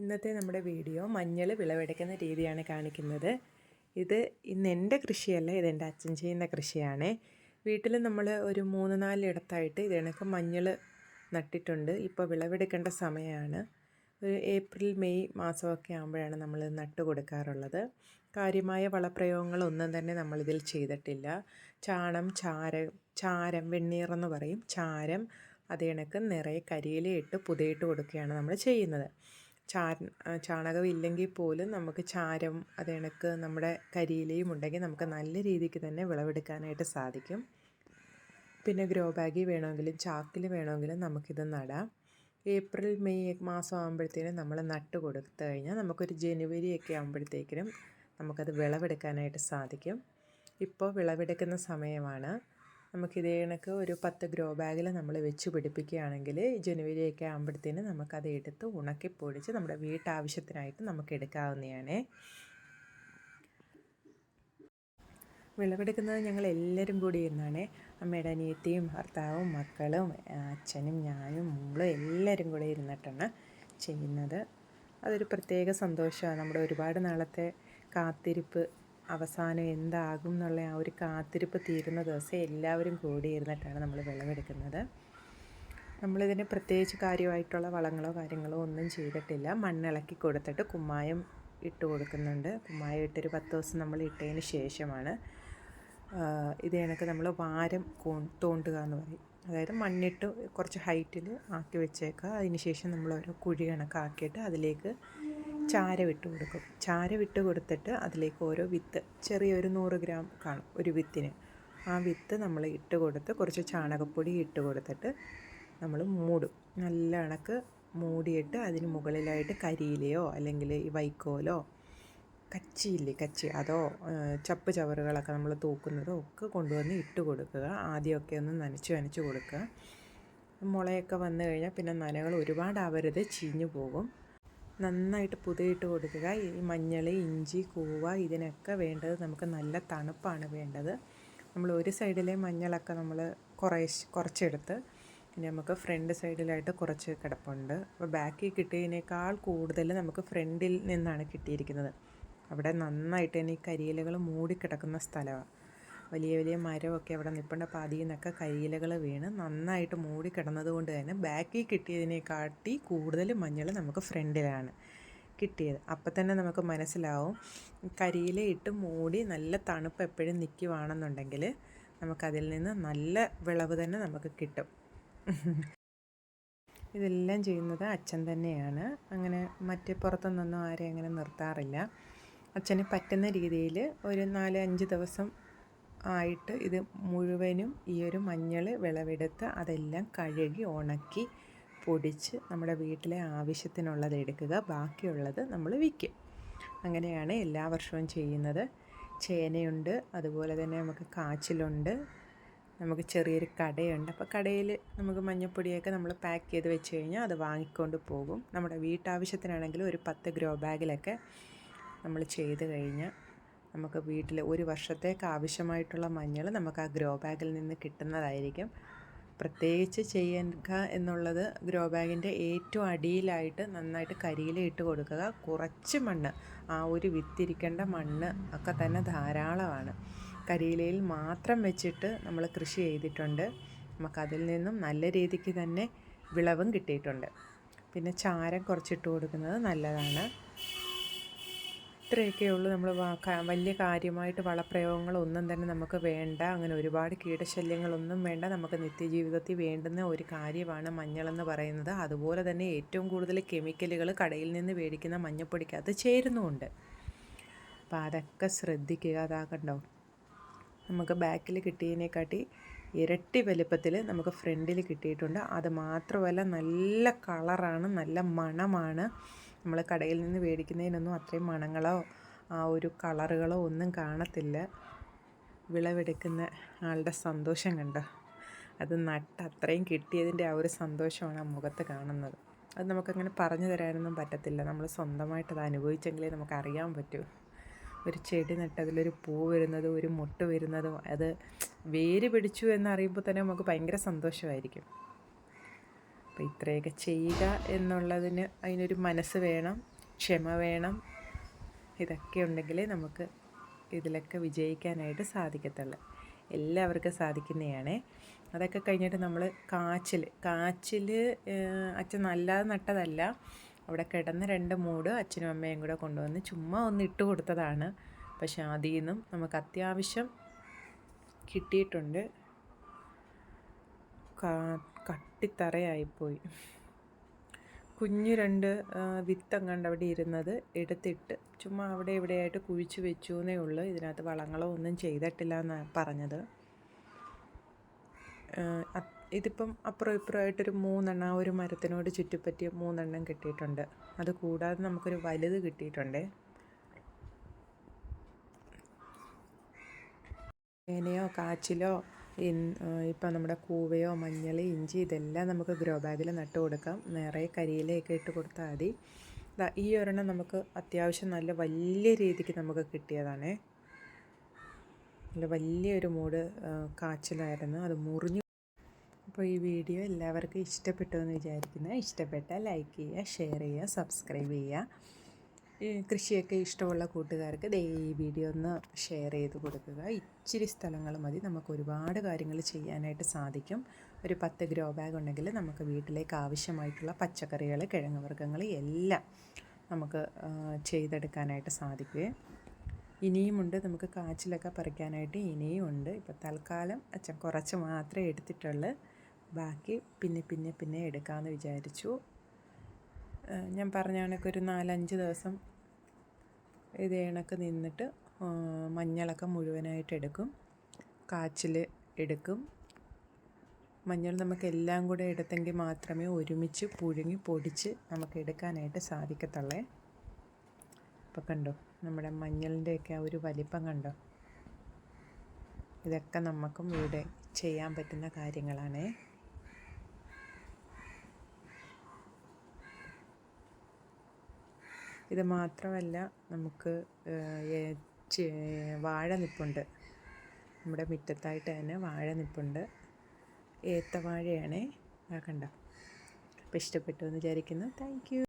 ഇന്നത്തെ നമ്മുടെ വീഡിയോ മഞ്ഞൾ വിളവെടുക്കുന്ന രീതിയാണ് കാണിക്കുന്നത്. ഇത് ഇന്ന് എന്റെ കൃഷിയല്ല ഇത് എന്റെ അച്ഛൻ ചെയ്യുന്ന കൃഷിയാണ്. വീട്ടിൽ നമ്മൾ ഒരു മൂന്ന് നാലിടത്തായിട്ട് ഇതിനൊക്കെ മഞ്ഞൾ നട്ടിട്ടുണ്ട്. ഇപ്പോൾ വിളവെടുക്കേണ്ട സമയമാണ്. ഒരു ഏപ്രിൽ മെയ് മാസമൊക്കെ ആകുമ്പോഴാണ് നമ്മൾ നട്ട് കൊടുക്കാറുള്ളത്. കാര്യമായ വളപ്രയോഗങ്ങളൊന്നും തന്നെ നമ്മളിതിൽ ചെയ്തിട്ടില്ല. ചാണം ചാരം ചാരം വെണ്ണീറെന്ന് പറയും. ചാരം അത് കണക്ക് നിറയെ കരിയിലയിട്ട് പുതയിട്ട് കൊടുക്കുകയാണ് നമ്മൾ ചെയ്യുന്നത്. ചാ ചാണകം ഇല്ലെങ്കിൽ പോലും നമുക്ക് ചാരം അത് ഇണക്ക് നമ്മുടെ കരിയിലയും ഉണ്ടെങ്കിൽ നമുക്ക് നല്ല രീതിക്ക് തന്നെ വിളവെടുക്കാനായിട്ട് സാധിക്കും. പിന്നെ ഗ്രോ ബാഗിൽ വേണമെങ്കിലും ചാക്കിൽ വേണമെങ്കിലും നമുക്കിത് നടാം. ഏപ്രിൽ മെയ് മാസം ആകുമ്പോഴത്തേനും നമ്മൾ നട്ട് കൊടുത്തു കഴിഞ്ഞാൽ നമുക്കൊരു ജനുവരി ഒക്കെ ആകുമ്പോഴത്തേക്കിനും നമുക്കത് വിളവെടുക്കാനായിട്ട് സാധിക്കും. ഇപ്പോൾ വിളവെടുക്കുന്ന സമയമാണ്. നമുക്കിതേ കണക്ക് ഒരു പത്ത് ഗ്രോ ബാഗിൽ നമ്മൾ വെച്ച് പിടിപ്പിക്കുകയാണെങ്കിൽ ജനുവരിയൊക്കെ ആകുമ്പോഴത്തേന് നമുക്കത് എടുത്ത് ഉണക്കി പൊടിച്ച് നമ്മുടെ വീട്ടാവശ്യത്തിനായിട്ട് നമുക്ക് എടുക്കാവുന്നതാണ്. വിളവെടുക്കുന്നത് ഞങ്ങൾ എല്ലാവരും കൂടി ഇരുന്നാണ്. അമ്മയുടെ അനിയത്തിയും ഭർത്താവും മക്കളും അച്ഛനും ഞാനും മോളും എല്ലാവരും കൂടി ഇരുന്നിട്ടാണ് ചെയ്യുന്നത്. അതൊരു പ്രത്യേക സന്തോഷമാണ്. നമ്മുടെ ഒരുപാട് നാളത്തെ കാത്തിരിപ്പ് അവസാനം എന്താകും എന്നുള്ള ആ ഒരു കാത്തിരിപ്പ് തീരുന്ന ദിവസം എല്ലാവരും കൂടിയിരുന്നിട്ടാണ് നമ്മൾ വിളവെടുക്കുന്നത്. നമ്മളിതിന് പ്രത്യേകിച്ച് കാര്യമായിട്ടുള്ള വളങ്ങളോ കാര്യങ്ങളോ ഒന്നും ചെയ്തിട്ടില്ല. മണ്ണിളക്കി കൊടുത്തിട്ട് കുമ്മായം ഇട്ട് കൊടുക്കുന്നുണ്ട്. കുമ്മായം ഇട്ടൊരു പത്ത് ദിവസം നമ്മൾ ഇട്ടതിന് ശേഷമാണ് ഇത് കണക്ക് നമ്മൾ വാരം തോണ്ടുക എന്ന് പറയും. അതായത് മണ്ണിട്ട് കുറച്ച് ഹൈറ്റിൽ ആക്കി വെച്ചേക്കുക. അതിന് ശേഷം നമ്മൾ ഓരോ കുഴി കണക്കാക്കിയിട്ട് അതിലേക്ക് ചാരം ഇട്ട് കൊടുക്കും ചാരം ഇട്ട് കൊടുത്തിട്ട് അതിലേക്ക് ഓരോ വിത്ത് ചെറിയൊരു നൂറ് ഗ്രാം കാണും ഒരു വിത്തിന്. ആ വിത്ത് നമ്മൾ ഇട്ട് കൊടുത്ത് കുറച്ച് ചാണകപ്പൊടി ഇട്ട് കൊടുത്തിട്ട് നമ്മൾ മൂടും. നല്ല കണക്ക് മൂടിയിട്ട് അതിന് മുകളിലായിട്ട് കരിയിലയോ അല്ലെങ്കിൽ ഈ വൈക്കോലോ കച്ചിയില്ലേ കച്ചി അതോ ചപ്പ് ചവറുകളൊക്കെ നമ്മൾ തൂക്കുന്നതോ ഒക്കെ കൊണ്ടുവന്ന് ഇട്ട് കൊടുക്കുക ആദ്യമൊക്കെ ഒന്ന് നനച്ച് നനച്ച് കൊടുക്കുക. മുളയൊക്കെ വന്നു കഴിഞ്ഞാൽ പിന്നെ നനകൾ ഒരുപാട് ഒരുപാടാവരുത് ചീഞ്ഞു പോകും. നന്നായിട്ട് പുതയിട്ട് കൊടുക്കുക. ഈ മഞ്ഞൾ ഇഞ്ചി കൂവ ഇതിനൊക്കെ വേണ്ടത് നമുക്ക് നല്ല തണുപ്പാണ് വേണ്ടത്. നമ്മൾ ഒരു സൈഡിലെ മഞ്ഞളൊക്കെ നമ്മൾ കുറേ കുറച്ചെടുത്ത് പിന്നെ നമുക്ക് ഫ്രണ്ട് സൈഡിലായിട്ട് കുറച്ച് കിടപ്പുണ്ട്. അപ്പോൾ ബാക്കിൽ കിട്ടിയതിനേക്കാൾ കൂടുതൽ നമുക്ക് ഫ്രണ്ടിൽ നിന്നാണ് കിട്ടിയിരിക്കുന്നത്. അവിടെ നന്നായിട്ട് തന്നെ ഈ കരിയിലകൾ മൂടിക്കിടക്കുന്ന സ്ഥലമാണ് വലിയ വലിയ മരമൊക്കെ അവിടെ നിൽപ്പുണ്ട് അപ്പോൾ അതിൽ നിന്നൊക്കെ കരിയിലകൾ വീണ് നന്നായിട്ട് മൂടി കിടന്നതുകൊണ്ട് തന്നെ ബാക്കിൽ കിട്ടിയതിനെക്കാട്ടി കൂടുതൽ മഞ്ഞൾ നമുക്ക് ഫ്രണ്ടിലാണ് കിട്ടിയത്. അപ്പം തന്നെ നമുക്ക് മനസ്സിലാവും. കരിയില ഇട്ട് മൂടി നല്ല തണുപ്പ് എപ്പോഴും നിൽക്കുവാണെന്നുണ്ടെങ്കിൽ നമുക്കതിൽ നിന്ന് നല്ല വിളവ് തന്നെ നമുക്ക് കിട്ടും. ഇതെല്ലാം ചെയ്യുന്നത് അച്ഛൻ തന്നെയാണ്. അങ്ങനെ മറ്റ് പുറത്തുനിന്നൊന്നും ആരെയും അങ്ങനെ നിർത്താറില്ല. അച്ഛന് പറ്റുന്ന രീതിയിൽ ഒരു നാല് അഞ്ച് ദിവസം ആയിട്ട് ഇത് മുഴുവനും ഈ ഒരു മഞ്ഞൾ വിളവെടുത്ത് അതെല്ലാം കഴുകി ഉണക്കി പൊടിച്ച് നമ്മുടെ വീട്ടിലെ ആവശ്യത്തിനുള്ളത് എടുക്കുക. ബാക്കിയുള്ളത് നമ്മൾ വിൽക്കും. അങ്ങനെയാണ് എല്ലാ വർഷവും ചെയ്യുന്നത്. ചേനയുണ്ട് അതുപോലെ തന്നെ നമുക്ക് കാച്ചിലുണ്ട് നമുക്ക് ചെറിയൊരു കടയുണ്ട്. അപ്പോൾ കടയിൽ നമുക്ക് മഞ്ഞൾപ്പൊടിയൊക്കെ നമ്മൾ പാക്ക് ചെയ്ത് വെച്ച് കഴിഞ്ഞാൽ അത് വാങ്ങിക്കൊണ്ട് പോകും. നമ്മുടെ വീട്ടാവശ്യത്തിനാണെങ്കിലും ഒരു പത്ത് ഗ്രോ ബാഗിലൊക്കെ നമ്മൾ ചെയ്ത് കഴിഞ്ഞാൽ നമുക്ക് വീട്ടിൽ ഒരു വർഷത്തേക്ക് ആവശ്യമായിട്ടുള്ള മഞ്ഞൾ നമുക്ക് ആ ഗ്രോ ബാഗിൽ നിന്ന് കിട്ടുന്നതായിരിക്കും. പ്രത്യേകിച്ച് ചെയ്യുക എന്നുള്ളത് ഗ്രോ ബാഗിന്റെ ഏറ്റവും അടിയിലായിട്ട് നന്നായിട്ട് കരിയില ഇട്ട് കൊടുക്കുക. കുറച്ച് മണ്ണ് ആ ഒരു വിത്തിരിക്കേണ്ട മണ്ണ് ഒക്കെ തന്നെ ധാരാളമാണ്. കരിയിലയിൽ മാത്രം വെച്ചിട്ട് നമ്മൾ കൃഷി ചെയ്തിട്ടുണ്ട്. നമുക്കതിൽ നിന്നും നല്ല രീതിക്ക് തന്നെ വിളവും കിട്ടിയിട്ടുണ്ട്. പിന്നെ ചാരം കുറച്ചിട്ട് കൊടുക്കുന്നത് നല്ലതാണ്. ഇത്രയൊക്കെ ഉള്ളൂ നമ്മൾ വലിയ കാര്യമായിട്ട് വളപ്രയോഗങ്ങളൊന്നും തന്നെ നമുക്ക് വേണ്ട. അങ്ങനെ ഒരുപാട് കീടശല്യങ്ങളൊന്നും വേണ്ട. നമുക്ക് നിത്യജീവിതത്തിൽ വേണ്ടുന്ന ഒരു കാര്യമാണ് മഞ്ഞളെന്ന് പറയുന്നത്. അതുപോലെ തന്നെ ഏറ്റവും കൂടുതൽ കെമിക്കലുകൾ കടയിൽ നിന്ന് മേടിക്കുന്ന മഞ്ഞപ്പൊടിക്കകത്ത് ചേരുന്നുമുണ്ട്. അപ്പോൾ അതൊക്കെ ശ്രദ്ധിക്കുക. അതാകണ്ടോ നമുക്ക് ബാക്കിൽ കിട്ടിയതിനെക്കാട്ടി ഇരട്ടി വലുപ്പത്തിൽ നമുക്ക് ഫ്രണ്ടിൽ കിട്ടിയിട്ടുണ്ട്. അത് മാത്രമല്ല നല്ല കളറാണ് നല്ല മണമാണ്. നമ്മൾ കടയിൽ നിന്ന് മേടിക്കുന്നതിനൊന്നും അത്രയും മണങ്ങളോ ആ ഒരു കളറുകളോ ഒന്നും കാണത്തില്ല. വിളവെടുക്കുന്ന ആളുടെ സന്തോഷം കണ്ടോ? അത് നട്ട് അത്രയും കിട്ടിയതിന്റെ ആ ഒരു സന്തോഷമാണ് ആ മുഖത്ത് കാണുന്നത്. അത് നമുക്കങ്ങനെ പറഞ്ഞു തരാനൊന്നും പറ്റത്തില്ല. നമ്മൾ സ്വന്തമായിട്ട് അത് അനുഭവിച്ചെങ്കിലേ നമുക്ക് അറിയാൻ പറ്റൂ. ഒരു ചെടി നട്ടതിലൊരു പൂ വരുന്നതും ഒരു മുട്ട് വരുന്നതും അത് വേര് പിടിച്ചു എന്നറിയുമ്പോൾ തന്നെ നമുക്ക് ഭയങ്കര സന്തോഷമായിരിക്കും. അപ്പോൾ ഇത്രയൊക്കെ ചെയ്യുക എന്നുള്ളതിന് അതിനൊരു മനസ്സ് വേണം ക്ഷമ വേണം. ഇതൊക്കെ ഉണ്ടെങ്കിലേ നമുക്ക് ഇതിലൊക്കെ വിജയിക്കാനായിട്ട് സാധിക്കത്തുള്ളൂ. എല്ലാവർക്കും സാധിക്കുന്നതാണ്. അതൊക്കെ കഴിഞ്ഞിട്ട് നമ്മൾ കാച്ചിൽ കാച്ചിൽ അച്ഛൻ നല്ലത് നട്ടതല്ല. അവിടെ കിടന്ന രണ്ട് മൂട് അച്ഛനും അമ്മയും കൂടെ കൊണ്ടുവന്ന് ചുമ്മാ ഒന്ന് ഇട്ട് കൊടുത്തതാണ്. പക്ഷെ അതിൽ നിന്നും നമുക്ക് അത്യാവശ്യം കിട്ടിയിട്ടുണ്ട്. കട്ടിത്തറയായിപ്പോയി. കുഞ്ഞു രണ്ട് വിത്തങ്ങണ്ട് അവിടെ ഇരുന്നത് എടുത്തിട്ട് ചുമ്മാ അവിടെ ഇവിടെയായിട്ട് കുഴിച്ച് വെച്ചു എന്നേ ഉള്ളൂ. ഇതിനകത്ത് വളങ്ങളോ ഒന്നും ചെയ്തിട്ടില്ല എന്നാണ് പറഞ്ഞത് ഇതിപ്പം അപ്പുറം ഇപ്പുറമായിട്ടൊരു മൂന്നെണ്ണം ഒരു മരത്തിനോട് ചുറ്റിപ്പറ്റി മൂന്നെണ്ണം കിട്ടിയിട്ടുണ്ട്. അത് കൂടാതെ നമുക്കൊരു വലുത് കിട്ടിയിട്ടുണ്ട്. ഏനയോ കാച്ചിലോ ഇപ്പം നമ്മുടെ കൂവയോ മഞ്ഞൾ ഇഞ്ചി ഇതെല്ലാം നമുക്ക് ഗ്രോ ബാഗിൽ നട്ട് കൊടുക്കാം. നിറയെ കരിയിലയൊക്കെ ഇട്ട് കൊടുത്താൽ മതി. ഈ ഒരെണ്ണം നമുക്ക് അത്യാവശ്യം നല്ല വലിയ രീതിക്ക് നമുക്ക് കിട്ടിയതാണേ. നല്ല വലിയൊരു മൂട് കാച്ചിലായിരുന്നു. അത് മുറിഞ്ഞു. അപ്പോൾ ഈ വീഡിയോ എല്ലാവർക്കും ഇഷ്ടപ്പെട്ടു എന്ന് വിചാരിക്കുന്നു. ഇഷ്ടപ്പെട്ടാൽ ലൈക്ക് ചെയ്യുക ഷെയർ ചെയ്യുക സബ്സ്ക്രൈബ് ചെയ്യുക. കൃഷിയൊക്കെ ഇഷ്ടമുള്ള കൂട്ടുകാർക്ക് ദേ ഈ വീഡിയോ ഒന്ന് ഷെയർ ചെയ്ത് കൊടുക്കുക. ഇച്ചിരി സ്ഥലങ്ങൾ മതി. നമുക്ക് ഒരുപാട് കാര്യങ്ങൾ ചെയ്യാനായിട്ട് സാധിക്കും. ഒരു പത്ത് ഗ്രോ ബാഗ് ഉണ്ടെങ്കിൽ നമുക്ക് വീട്ടിലേക്ക് ആവശ്യമായിട്ടുള്ള പച്ചക്കറികൾ കിഴങ്ങ് വർഗങ്ങൾ എല്ലാം നമുക്ക് ചെയ്തെടുക്കാനായിട്ട് സാധിക്കുകയും ഇനിയുമുണ്ട് നമുക്ക് കാച്ചിലൊക്കെ പറിക്കാനായിട്ട് ഇനിയും ഉണ്ട്. ഇപ്പോൾ തൽക്കാലം അച്ഛൻ കുറച്ച് മാത്രമേ എടുത്തിട്ടുള്ളൂ. ബാക്കി പിന്നെ പിന്നെ പിന്നെ എടുക്കാമെന്ന് വിചാരിച്ചു. ഞാൻ പറഞ്ഞ കണക്ക് ഒരു നാലഞ്ച് ദിവസം ഇത് ഇണക്ക് നിന്നിട്ട് മഞ്ഞളൊക്കെ മുഴുവനായിട്ട് എടുക്കും. കാച്ചിൽ എടുക്കും. മഞ്ഞൾ നമുക്ക് എല്ലാം കൂടെ എടുത്തെങ്കിൽ മാത്രമേ ഒരുമിച്ച് പുഴുങ്ങി പൊടിച്ച് നമുക്ക് എടുക്കാനായിട്ട് സാധിക്കത്തുള്ളേ. ഇപ്പം കണ്ടോ നമ്മുടെ മഞ്ഞളിന്റെയൊക്കെ ആ ഒരു വലിപ്പം കണ്ടോ? ഇതൊക്കെ നമുക്കും ഇവിടെ ചെയ്യാൻ പറ്റുന്ന കാര്യങ്ങളാണേ. ഇത് മാത്രമല്ല നമുക്ക് വാഴ നിപ്പുണ്ട്. നമ്മുടെ മുറ്റത്തായിട്ട് തന്നെ വാഴ നിപ്പുണ്ട്. ഏത്തവാഴയാണേ. കണ്ട? അപ്പോൾ ഇഷ്ടപ്പെട്ടു എന്ന് വിചാരിക്കുന്നു. താങ്ക്